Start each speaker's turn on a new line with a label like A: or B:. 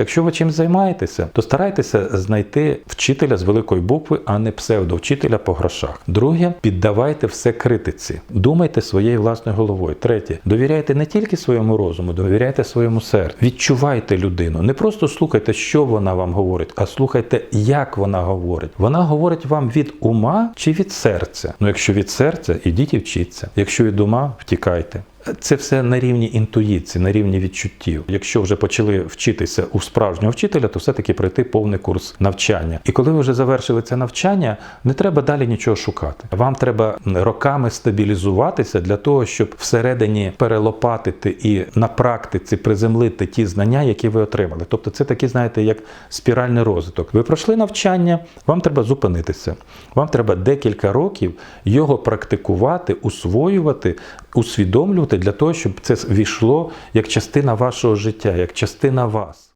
A: Якщо ви чим займаєтеся, то старайтеся знайти вчителя з великої букви, а не псевдовчителя по грошах. Друге, піддавайте все критиці. Думайте своєю власною головою. Третє, довіряйте не тільки своєму розуму, довіряйте своєму серцю. Відчувайте людину. Не просто слухайте, що вона вам говорить, а слухайте, як вона говорить. Вона говорить вам від ума чи від серця. Ну, якщо від серця, ідіть і вчіться. Якщо від ума, втікайте. Це все на рівні інтуїції, на рівні відчуттів. Якщо вже почали вчитися у справжнього вчителя, то все-таки пройти повний курс навчання. І коли ви вже завершили це навчання, не треба далі нічого шукати. Вам треба роками стабілізуватися для того, щоб всередині перелопатити і на практиці приземлити ті знання, які ви отримали. Тобто, це такі, знаєте, як спіральний розвиток. Ви пройшли навчання, вам треба зупинитися. Вам треба декілька років його практикувати, усвоювати, усвідомлювати для того, щоб це війшло як частина вашого життя, як частина вас.